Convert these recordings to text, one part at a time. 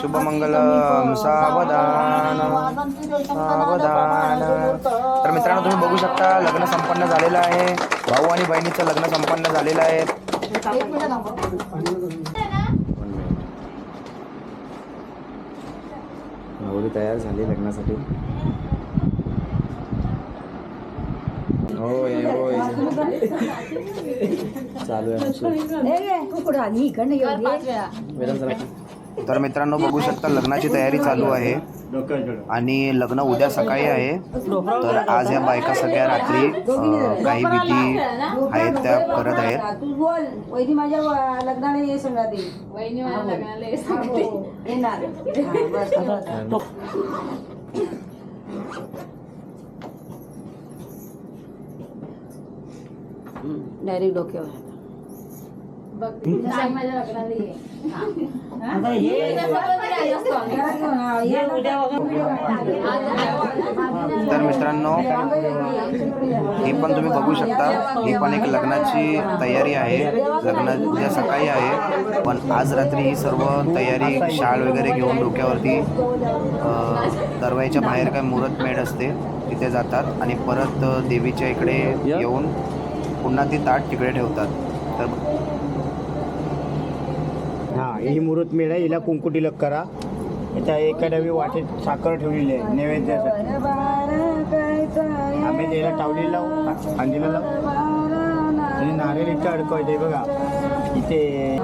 शुभमंगल सावधान. सावधान. तर मित्रांनो तुम्ही बघू शकता लग्न संपन्न झालेलं आहे. भाऊ आणि बहिणीचं लग्न संपन्न झालेलं आहे. नवरी तयार झाली लग्नासाठी. होय चालू आहे तर मित्रांनो बघू शकता लग्नाची तयारी चालू आहे. आणि लग्न उद्या सकाळी आहे. तर आज या बायका सगळ्या रात्री काही विधी आहेत त्या करत आहेत. माझ्या व- लग्नाला ये सगळा दे वहिनी माझ्या लग्नाला ये हो, सांगते. हो, येणार हा, बस, बस. डायरेक्ट डोक्यावर बघ सांग माझ्या लग्नाला ये. हा. ये तर हा, मित्रांनो ही पण तुम्ही बघू शकता. ही पण एक लग्नाची तयारी आहे. लग्न उद्या सकाळी आहे. पण आज रात्री ही सर्व तयारी शाळ वगैरे घेऊन डोक्यावरती अ, दरवाजाच्या बाहेर काय मुहूर्त मेढ असते तिथे जातात. आणि परत देवीच्या इकडे येऊन पुन्हा ती ताट तिकडे ठेवतात. तर हा ही मुहूर्त मेळ आहे हिला कुंकू टिलक करा. याच्या एका डबी वाटेत साखर ठेवलेली आहे नैवेद्यासाठी. आम्ही टावली लावू. अंजीला लावू. आणि नारळ इथं अडकवायचे बघा. इथे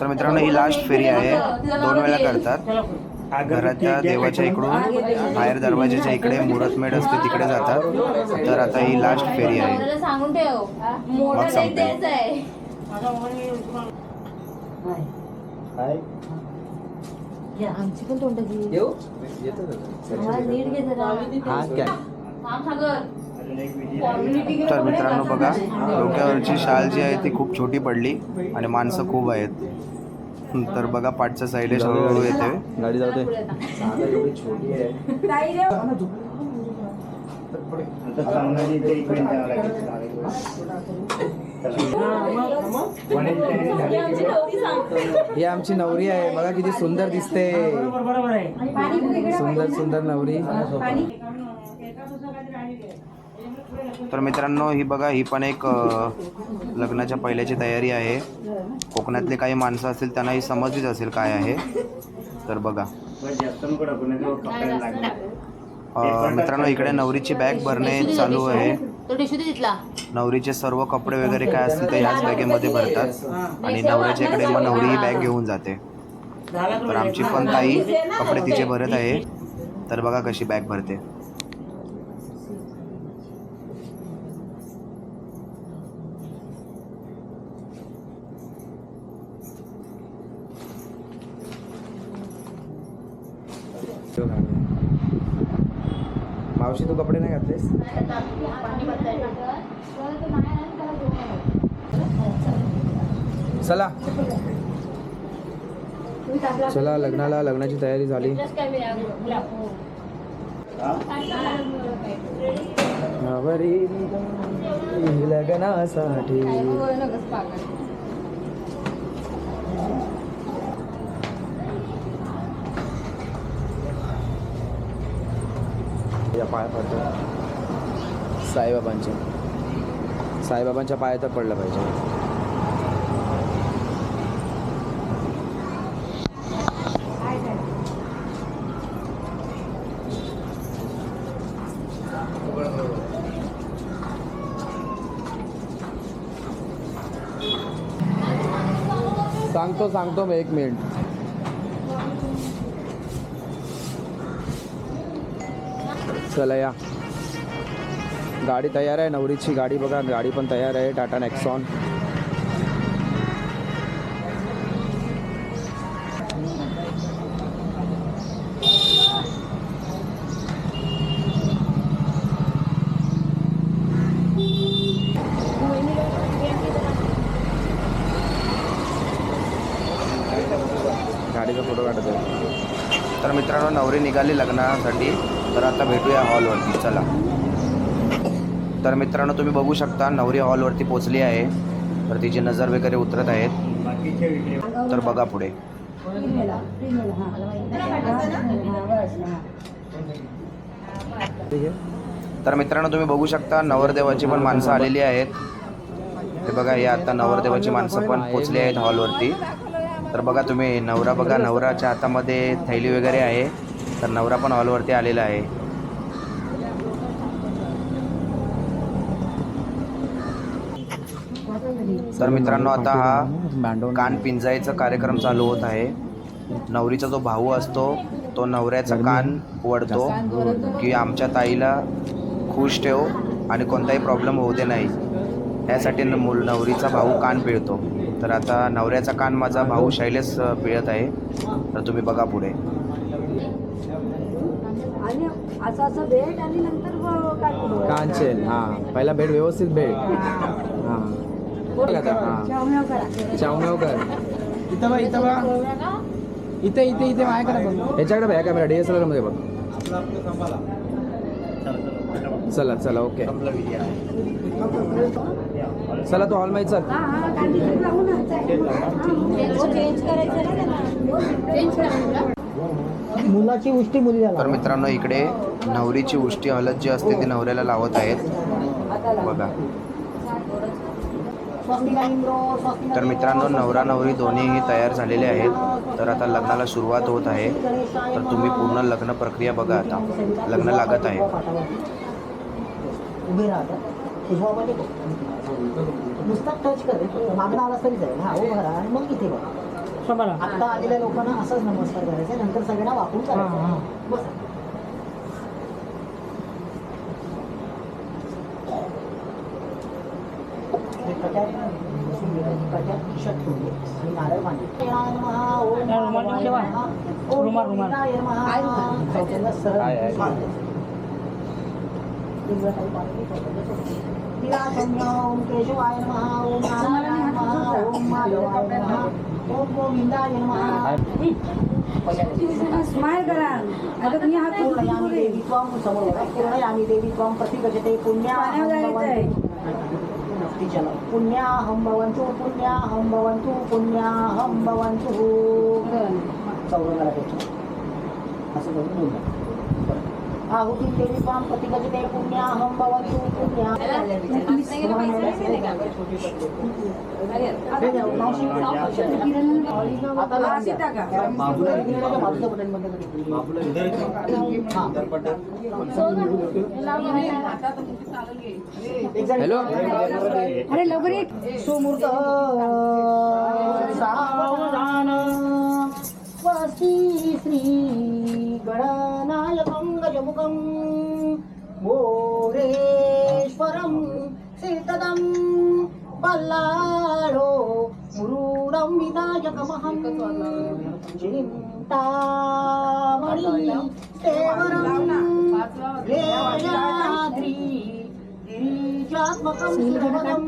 तर मित्रांनो ही लास्ट फेरी आहे. दोन वेळा करतात. घराच्या देवाच्या इकडून बाहेर दरवाजाच्या इकडे मुहूर्त मेढ असते तिकडे जातात. तर आता ही लास्ट फेरी आहे. मग आमची पण तोंड हा तर मित्रांनो बघा डोक्यावरची शाल जी आहे ती खूप छोटी पडली आणि माणसं खूप आहेत. तर बघा पाठच्या साईडला हळूहळू येते गाडी. की ही आमची नवरी आहे. बघा किती सुंदर दिसते. सुंदर सुंदर नवरी. तर मित्रांनो ही बघा ही पण एक लग्नाच्या पहिल्याची तयारी आहे. कोकणातले काही माणसं असतील त्यांना ही समजलीच असेल काय आहे. तर बघा. मित्रांनो इकडे नवरीची बॅग भरणे चालू आहे. नवरीचे सर्व कपडे वगैरे काय असतील ते ह्याच बॅगेमध्ये भरतात. आणि नवऱ्याच्या इकडे मग नवरी ही बॅग घेऊन जाते. तर आमची पण ताई कपडे तिचे भरत आहे. तर बघा कशी बॅग भरते. मावशी तू कपडे नाही घातलेस? चला. चला लग्नाला लग्नाची तयारी झाली. लग्नासाठी. या पाया पडतो. साईबाबांच्या. साईबाबांच्या पाया तर पडलं पाहिजे. सांगतो सांगतो मी एक मिनिट. चला या गाडी तयार आहे नवरीची गाडी बघा गाडी पण तयार आहे टाटा नेक्सॉन. गाडीचा फोटो काढत आहे तर मित्रांनो नवरी निघाली लग्नासाठी. तर आता भेटूया हॉलवरती चला. तर मित्रांनो तुम्ही बघू शकता नवरी हॉलवरती पोचली आहे. तर तिची नजर वगैरे उतरत आहेत. तर बघा पुढे. तर मित्रांनो तुम्ही बघू शकता नवरदेवाची पण माणसं आलेली आहेत. हे बघा हे आता नवरदेवाची माणसं पण पोचली आहेत हॉलवरती. तर बघा तुम्ही नवरा बघा नवराच्या हातामध्ये थैली वगैरे आहे. तर नवरा पण हॉलवरती आलेला आहे. तर मित्रांनो आता हा कान पिंजायचा कार्यक्रम चालू होत आहे. नवरीचा जो भाऊ असतो तो नवऱ्याचा कान वडतो की आमच्या ताईला खुश ठेव आणि कोणताही प्रॉब्लेम होऊ दे नाही. यासाठी न- मुल नवरीचा भाऊ कान पिळतो. तर आता नवऱ्याचा कान माझा भाऊ शैलेश पिळत आहे. तर तुम्ही बघा पुढे. असं असं भेट आणि नंतर ब- काढतो. कांचेल हां. पहिला बेड व्यवस्थित बेड हां. हां. चावण्याव करा. चावण्याव कर. इथं बघ इथं बघ. इथे इथे इथे माझ्याकडे बघ. याच्याकडे बघ कॅमेरा डी एस एलमध्ये बघ. चला चला ओके. चला तू हॉलमध्ये चल. हा, हा. हो, मुलाची उष्टी मुलीला तर मित्रांनो इकडे नवरीची उष्टी हलत जी असते ती नवऱ्याला लावत आहेत. बघा. तर मित्रांनो नवरा नवरी दोन्हीही तयार झालेले आहेत. तर आता लग्नाला सुरुवात होत आहे. तर तुम्ही पूर्ण लग्न प्रक्रिया बघा आता. लग्न लागत आहे. नुसता टच कर. मागणं आला तरी जाईल. हा उभा राहा आणि मग इथे बघा. आता आलेल्या लोकांना असाच नमस्कार करायचा नंतर सगळ्यांना वाकून करायचा बसा. हे नमः. चौथ्यांदा सरळ. ओम केशवाय नमः ओम नारायणाय नमः ओम माधवाय नमः ओम गोविंदाय नमः स्माईल करा आता तुम्ही हा करून पूर्णयामी पुढे. देवी समोर. पूर्णयामी देवी त्वं प्रतिगजते पुण्याहं पाण्यावर जायचंय. भवन्तु ती चला पुण्याहं भवन्तु पुण्याहं भवन्तु पुण्याहं भवन्तु चौरंगाला असं करून आहुती देवी पुण्याहं भवन्तु पुण्या हा, कर. एक जण- हॅलो अरे लवकर ये. सुमूर्त सावधान स्वस्ति श्री गणनायकं गजमुखं मोरेश्वरं सिद्धदं पल्लाडो मुरुडं विनायकमहं चिन्तामणि सेवरं ध्येयाद्रि गिरिजात्मकं सुभगं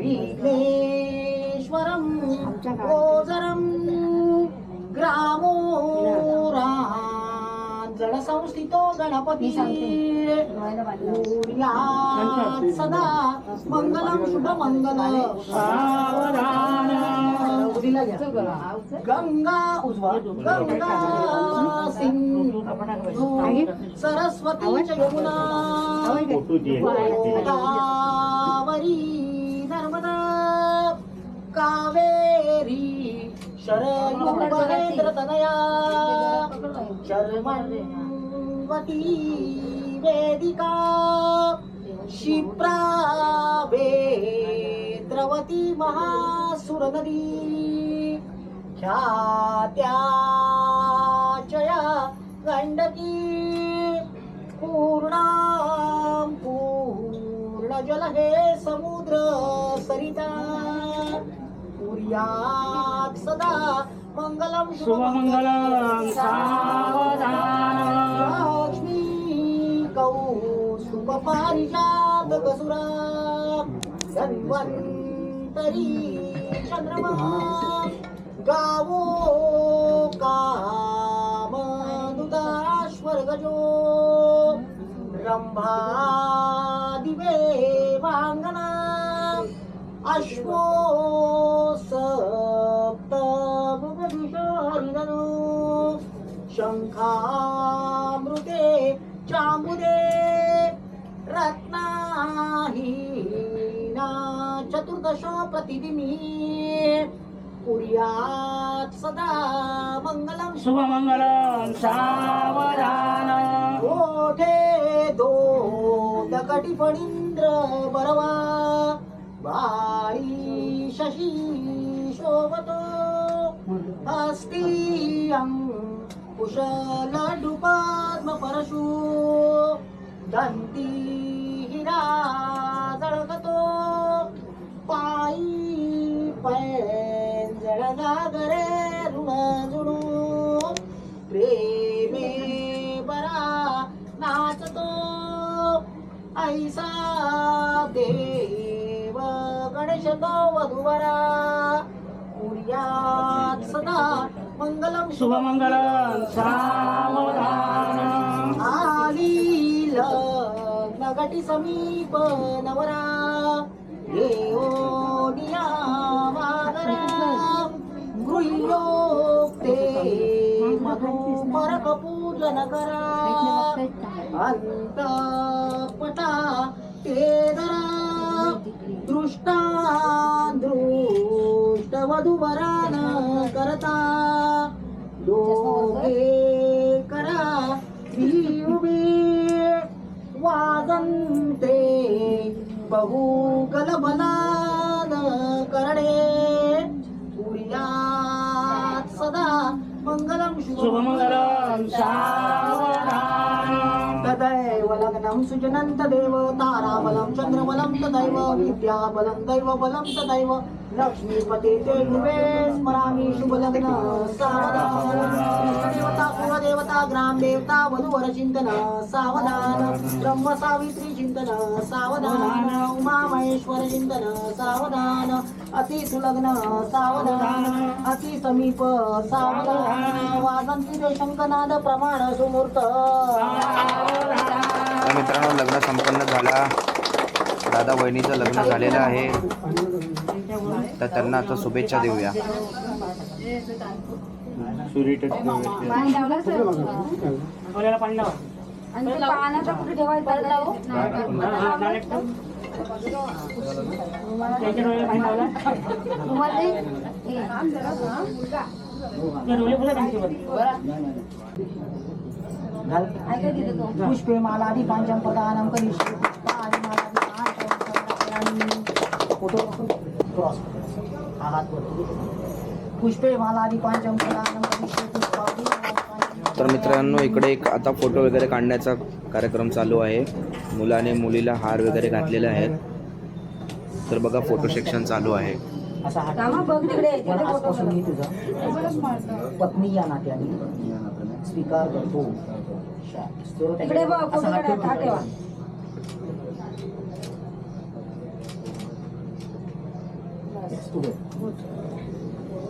विघ्नेश्वरं गोचरं ग्रामो जडसंस्थितो गणपती कुर्यात् सदा सावधान उदीला घ्या. गंगा उजवा गंगा सिंधू सरस्वती च यमुना गोदावरी नर्मदा कावेरी शरयू महेंद्र तनया शर्मण्वती वेदिका क्षिप्रा वेद्रवती महासुरनदी ख्यात्याचया गण्डकी पूर्णां पूर्णजल हे समुद्र सरिता कुर्यात् सदा मङ्गलं शुभमङ्गलं लक्ष्मी कौस्तुभपारिजातकसुरा धन्वन्तरी चन्द्रमा गावो कामनुदाश्वरगजो रम्भा दिवे वाङ्गना अश्वो शङ्खामृते चामुदे रत्नाहीना चतुर्दश प्रतिदिनी। कुर्यात् सदा मङ्गलं शुभमंगलम सावधान। ओठे दोदकटी फणींद्र बरवा। बाळी शशी कुशल पद्म परशु दंती हिरा जळकतो पायी पैंजळ जागरे ऋणजुणू प्रेमे बरा नाचतो ऐसा देव गणेश तो वधुवरा कुर्यात सदा मंगलम शुभमंगलम सावधान आली लग्नगटी समीप नवरा। येओनिया मागरा गृह्योक्ते मधुपरक पूजन करा अंतपटा ते दरा दृष्टा दृष्ट वधुवरान करता दोघे करा उभी वाजंते बहु कुर्यात सदा मंगलम शुभमंगलम तदैव लग्नं सुजनन्त देव ताराबलं चन्द्रबलं तदैव विद्याबलं दैवबलं तदैव लक्ष्मीपते ते गृहे स्मरामि शुभलग्न सावधान। देवता कुलदेवता ग्रामदेवता वधूवर चिंतन सावधान। ब्रह्म सावित्री चिंतन सावधान। उमा महेश्वर चिंतन सावधान। अति सुलग्न सावधान। अति समीप सावधान वाजंती शंकनाद प्रमाण सुमूर्त। तर मित्रांनो लग्न संपन्न झाला. दादा वहिनीचं लग्न झालेलं आहे. तर त्यांना आता शुभेच्छा देऊया. आपल्याला पुष्पे क्रॉस करिष्ये पुष्पाणि मालादि पांचम तर मित्रांनो इकडे एक आता फोटो वगैरे काढण्याचा कार्यक्रम चालू आहे. मुलाने मुलीला हार वगैरे घातलेले आहेत. तर बघा फोटो सेक्शन चालू आहे. पत्नी या नात्याने. स्वीकार करतो. इकडे बघ, हात हा ठेवा.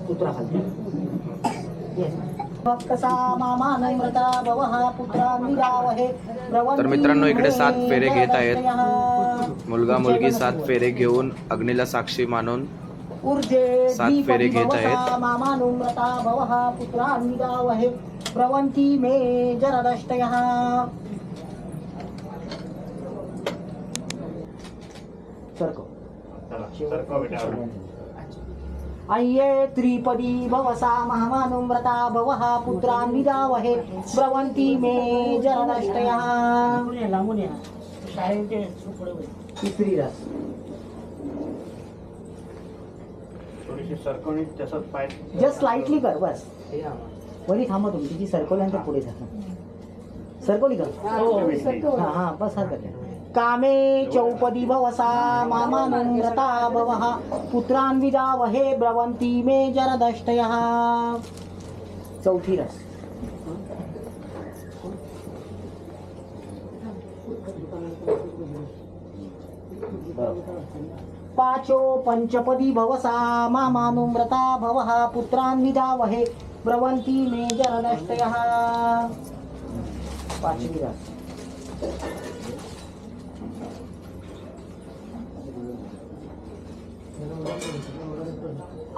पुत्रा कसा मामा नम्रता भवः पुत्रा निरावहे. तर मित्रांनो, इकडे सात फेरे घेत आहेत. मुलगा मुलगी सात फेरे घेऊन अग्नीला साक्षी मानून ऊर्जे सात फेरे घेत आहेत. मामा नम्रता भवः पुत्रा निरावहे. प्रवन्ति मे जरदष्टयः। सरको। अय्ये त्रिपदी भवसा महामानुम्रता भवः पुत्रान् विदावहे ब्रवन्ति मे जरदष्टयः। जस्ट स्लाइटली कर बस. वरी थांबा तुम्ही तिची सरकवल्यानंतर पुढे जा. सरकवली का हा हा बस हरकत नाही. कामे चौपदी भवसा मामानम्रता भवः पुत्रान् विदावहे ब्रवन्ति मे जरदष्टयः चौथी रस. पाचो पंचपदी भवसा मामानुम्रता भवः पुत्रान् विदावहे प्रवन्ति मे जनदष्टयः पाँचवी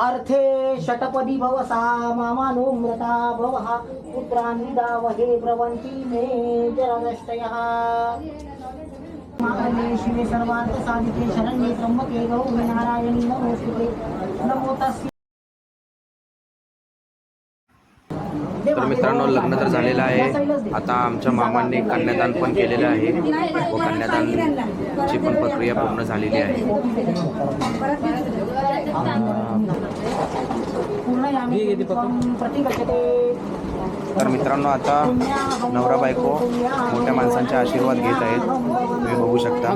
अर्थे षटपदी भवसा मामानुम्रता भवः पुत्रान् विदावहे ब्रवन्ति मे जरदष्टयः महाकाले शिवे सर्वार्थसाधिके शरण्ये त्र्यम्बके गौरी नारायणी नमोस्तु नमो तस्य तर मित्रांनो लग्न तर झालेलं आहे. आता आमच्या मामांनी कन्यादान पण केलेलं आहे. व कन्यादानची पण प्रक्रिया पूर्ण झालेली आहे. तर मित्रांनो आता नवरा बायको मोठ्या माणसांचे आशीर्वाद घेत आहेत. तुम्ही बघू शकता.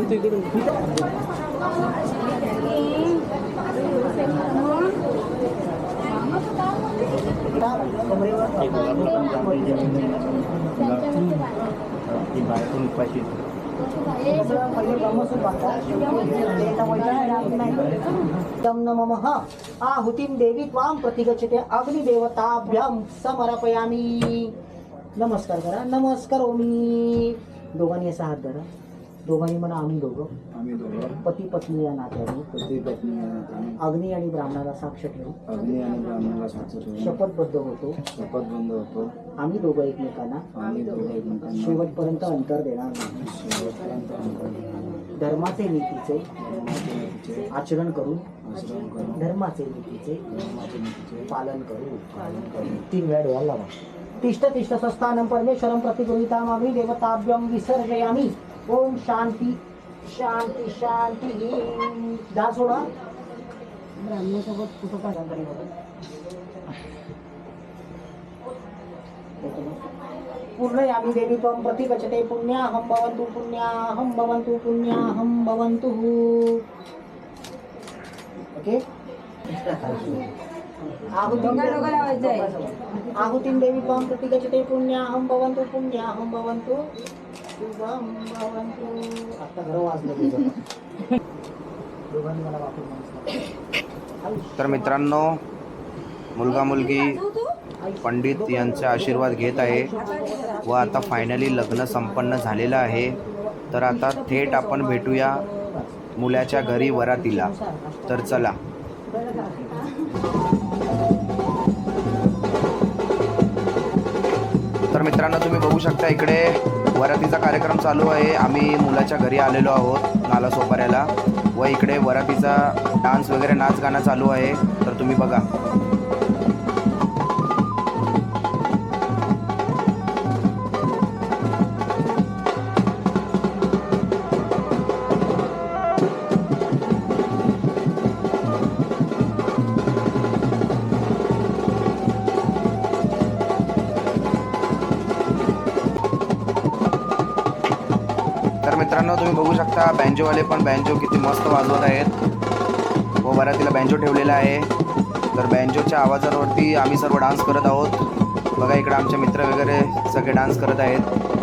नमः आहुतिं देवी त्वां प्रतिगच्छते अग्निदेवताभ्यां समर्पयामी। नमस्कार करा नमस्कारोमी। दोघांनी असा हात धरा। दोघांनी म्हणा आम्ही दोघं. आम्ही दोघं. पती पत्नी या नात्याने. पती पत्नी अग्नी आणि ब्राह्मणाला साक्ष ठेवू अग्नी आणि ब्राह्मणाला साक्ष ठेवून. शपथबद्ध होतो. शपथ बंद होतो. आम्ही दोघं एकमेकांना आम्ही दोघं एकमेकांना शेवटपर्यंत अंतर देणार नाही. शेवटपर्यंत अंतर धर्माचे नीतीचे आचरण करून आश्रम करून धर्माचे नीतीचे धर्माचे नीतीचे पालन करू पालन करून. तीन वेळा डोळा लावा. तिष्ठ तिष्ठ स्वस्थानं परमेश्वरं प्रतिगृहीतामामी देवताभ्यं विसर्जयामी. ओम शांती शांती शांती. जा सोडा. ब्राह्मणासोबत कुठं काय तरी. पूर्ण यामी देवी त्वं प्रतिगच्छते पुण्याहं भवन्तु पुण्याहं भवन्तु पुण्याहं भवन्तु. ओके? आहुतिं देवी त्वां प्रतिगच्छते पुण्याहं भवन्तु पुण्याहं भवन्तु. आता घर वाजलं तुझं. दोघांनी मला वापरून तर मित्रांनो मुलगा मुलगी पंडित यांचा आशीर्वाद घेत आहे व आता फायनली लग्न संपन्न झालेलं आहे तर आता थेट आपण भेटूया मुलाच्या घरी वरातीला तर चला तर मित्रांनो तुम्ही बघू शकता इकडे वरातीचा कार्यक्रम चालू आहे. आम्ही मुलाच्या घरी आलेलो आहोत नाला सोपाऱ्याला. व इकडे वरातीचा डान्स वगैरे नाच गाणं चालू आहे. तर तुम्ही बघा. बँजोवाले पण बँजो किती मस्त वाजवत आहेत. व तिला बँजो ठेवलेला आहे. तर बँजोच्या आवाजावरती आम्ही सर्व डान्स करत आहोत. बघा इकडे आमचे मित्र वगैरे सगळे डान्स करत आहेत.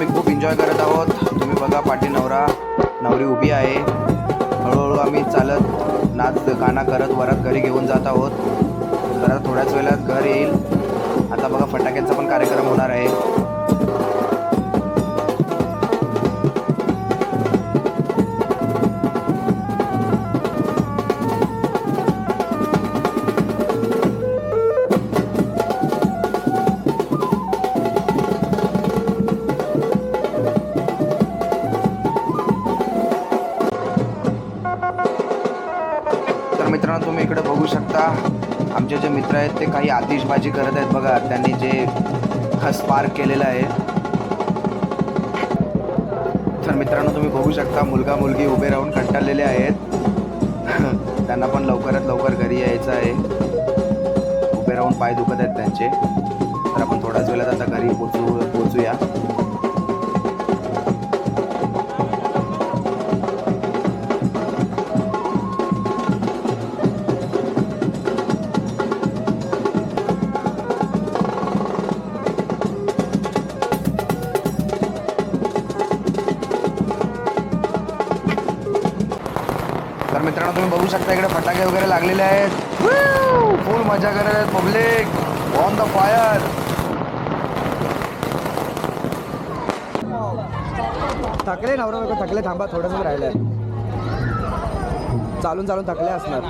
आम्ही खूप एन्जॉय करत आहोत. तुम्ही बघा पाठी नवरा नवरी उभी आहे. हळूहळू आम्ही चालत नाच गाणं करत वरात घरी घेऊन जात आहोत. जरा थोड्याच वेळात घर येईल. आता बघा फटाक्यांचा पण कार्यक्रम होणार आहे. शकता. आमचे जे मित्र आहेत ते काही आतिषबाजी करत आहेत बघा. त्यांनी जे स्पार्क केलेलं आहे. तर मित्रांनो तुम्ही बघू शकता मुलगा मुलगी उभे राहून कंटाळलेले आहेत. त्यांना पण लवकरात लवकर घरी यायचं आहे. उभे राहून पाय दुखत आहेत त्यांचे. तर आपण थोड्याच वेळात आता घरी पोचू पोचूया. मित्रांनो तुम्ही बघू शकता इकडे फटाके वगैरे लागलेले आहेत. फुल मजा करत आहेत पब्लिक ऑन द फायर थकले नवरा लोक थकले थांबा थोडंसं राहिलंय. चालून चालून थकले असणार.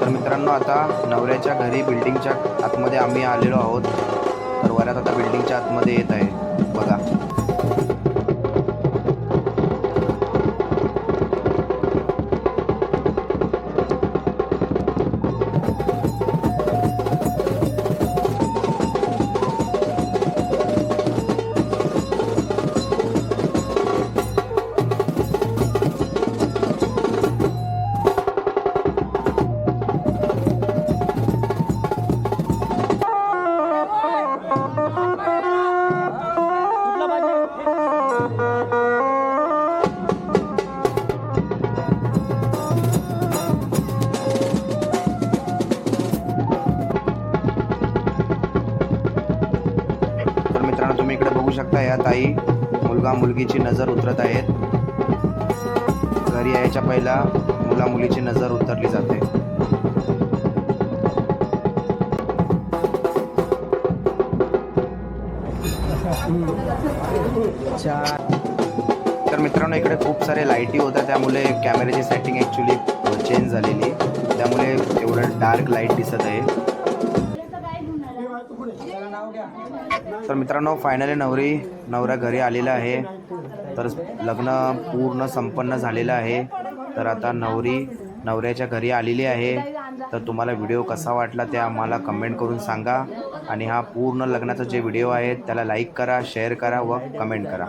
तर मित्रांनो आता नवऱ्याच्या घरी बिल्डिंगच्या आतमध्ये आम्ही आलेलो आहोत. तर वऱ्यात आता बिल्डिंगच्या आतमध्ये येत आहे. बघा. मुलगीची नजर उतरत आहेत. घरी यायच्या पहिला मुला मुलीची नजर उतरली जाते. तर मित्रांनो इकडे खूप सारे लाईटी होत्या त्यामुळे कॅमेऱ्याची सेटिंग ॲक्च्युली चेंज झालेली. त्यामुळे एवढं डार्क लाइट दिसत आहे. तर मित्रांनो फायनली नवरी नवरा घरी आलेला आहे. तर लग्न पूर्ण संपन्न झालेलं आहे. तर आता नवरी नवऱ्याच्या घरी आलेली आहे. तर तुम्हाला व्हिडिओ कसा वाटला ते आम्हाला कमेंट करून सांगा. आणि हा पूर्ण लग्नाचा जे व्हिडिओ आहे त्याला लाईक करा शेअर करा व कमेंट करा.